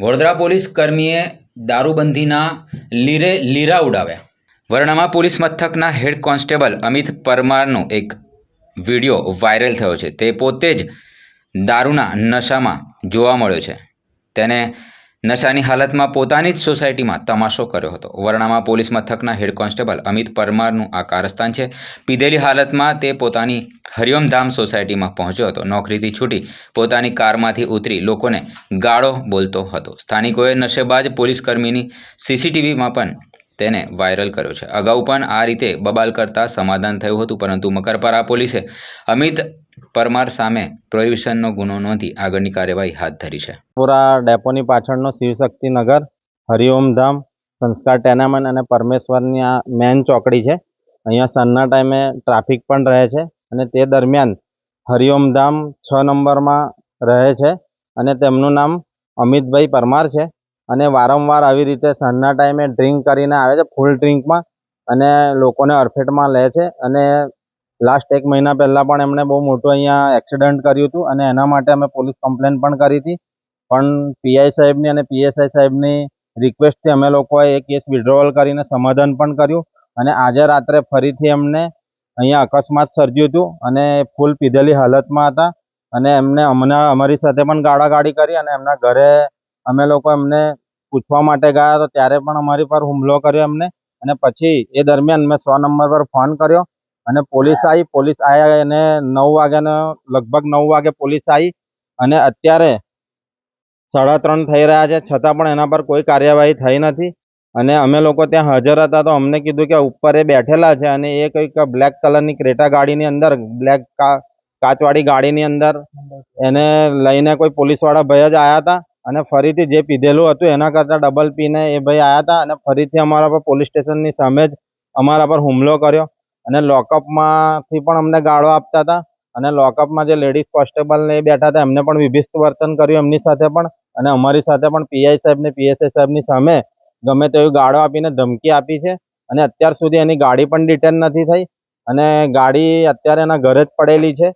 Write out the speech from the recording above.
Vadodara police કર્મીએ દારૂબંધીના લીરે લીરા ઉડાવ્યા. વરણામા પોલીસ મથકના હેડ કોન્સ્ટેબલ અમિત પરમારનો એક વીડિયો વાયરલ થયો છે. તે પોતે જ દારૂના નશામાં જોવા મળ્યો છે. તેને નશાની હાલતમાં પોતાની જ સોસાયટીમાં તમાશો કર્યો હતો. વરણામા પોલીસ મથકના હેડ કોન્સ્ટેબલ અમિત પરમારનું આ કારસ્તાન છે. પીધેલી હાલતમાં તે પોતાની હરિઓમધામ સોસાયટીમાં પહોંચ્યો હતો. નોકરીથી છૂટી પોતાની કારમાંથી ઉતરી લોકોને ગાળો બોલતો હતો. સ્થાનિકોએ નશેબાજ પોલીસ કર્મીની સીસીટીવીમાં પણ તેને વાયરલ કર્યો છે. અગાઉ પણ આ રીતે બબાલ કરતા સમાધાન થયું હતું, પરંતુ મકરપરા પોલીસે અમિત પરમાર સામે પ્રોહિબિશનનો ગુનો નોંધી આગળની કાર્યવાહી હાથ ધરી છે. પુરા ડેપોની પાછળનો શિવશક્તિનગર હરિઓમ ધામ, સંસ્કાર ટેનામેન્ટ અને પરમેશ્વરની આ મેન ચોકડી છે. અહીંયા સાંજના ટાઈમે ટ્રાફિક પણ રહે છે અને તે દરમિયાન હરિઓમ ધામ છ નંબરમાં રહે છે અને તેમનું નામ અમિતભાઈ પરમાર છે. અને વારંવાર આવી રીતે સાંજના ટાઈમે ડ્રિંક કરીને આવે છે, ફૂલ ડ્રિંકમાં અને લોકોને અડફેટમાં લે છે અને લાસ્ટ એક મહિના પહેલાં પણ એમણે બહુ મોટું અહીંયા એક્સિડન્ટ કર્યું હતું અને એના માટે અમે પોલીસ કમ્પ્લેન પણ કરી હતી. પણ પીઆઈ સાહેબની અને પીએસઆઈ સાહેબની રિક્વેસ્ટથી અમે લોકોએ એ કેસ વિડ્રોવલ કરીને સમાધાન પણ કર્યું અને આજે રાત્રે ફરીથી એમને અહીંયા અકસ્માત સર્જ્યું હતું અને ફૂલ પીધેલી હાલતમાં હતા અને એમને અમને અમારી સાથે પણ ગાળાગાળી કરી અને એમના ઘરે અમે લોકો એમને પૂછવા માટે ગયા તો ત્યારે પણ અમારી પર હુમલો કર્યો એમને અને પછી એ દરમિયાન મેં સો નંબર પર ફોન કર્યો અને પોલીસ આવી પોલીસ આવ્યા અને નવ વાગ્યાને, લગભગ નવ વાગે પોલીસ આવી અને અત્યારે સાડા ત્રણ થઈ રહ્યા છે. છતાં પણ એના પર કોઈ કાર્યવાહી થઈ નથી અને અમે લોકો ત્યાં હાજર હતા તો અમને કીધું કે ઉપર એ બેઠેલા છે અને એ કંઈક બ્લેક કલરની ક્રેટા ગાડીની અંદર, બ્લેક કાચવાળી ગાડીની અંદર એને લઈને કોઈ પોલીસવાળા ભાઈ જ આવ્યા હતા અને ફરીથી જે પીધેલું હતું એના કરતાં ડબલ પીને એ ભાઈ આવ્યા હતા અને ફરીથી અમારા પર પોલીસ સ્ટેશનની સામે જ અમારા પર હુમલો કર્યો. અને લોકઅપમાંથી પણ અમને ગાળો આપતા હતા. અને લોકઅપમાં જે લેડીઝ કોન્સ્ટેબલ ને બેઠા હતા, એમને પણ વિભિષ્ટ વર્તન કર્યું એમની સાથે પણ. અને અમારી સાથે પણ પીઆઈ સાહેબ ને પીએસઆઈ સાહેબની સામે ગમે તેવી ગાળો આપીને ધમકી આપી છે. અને અત્યાર સુધી એની ગાડી પણ ડિટેન નથી થઈ. અને ગાડી અત્યારે એના ઘરે જ પડેલી છે.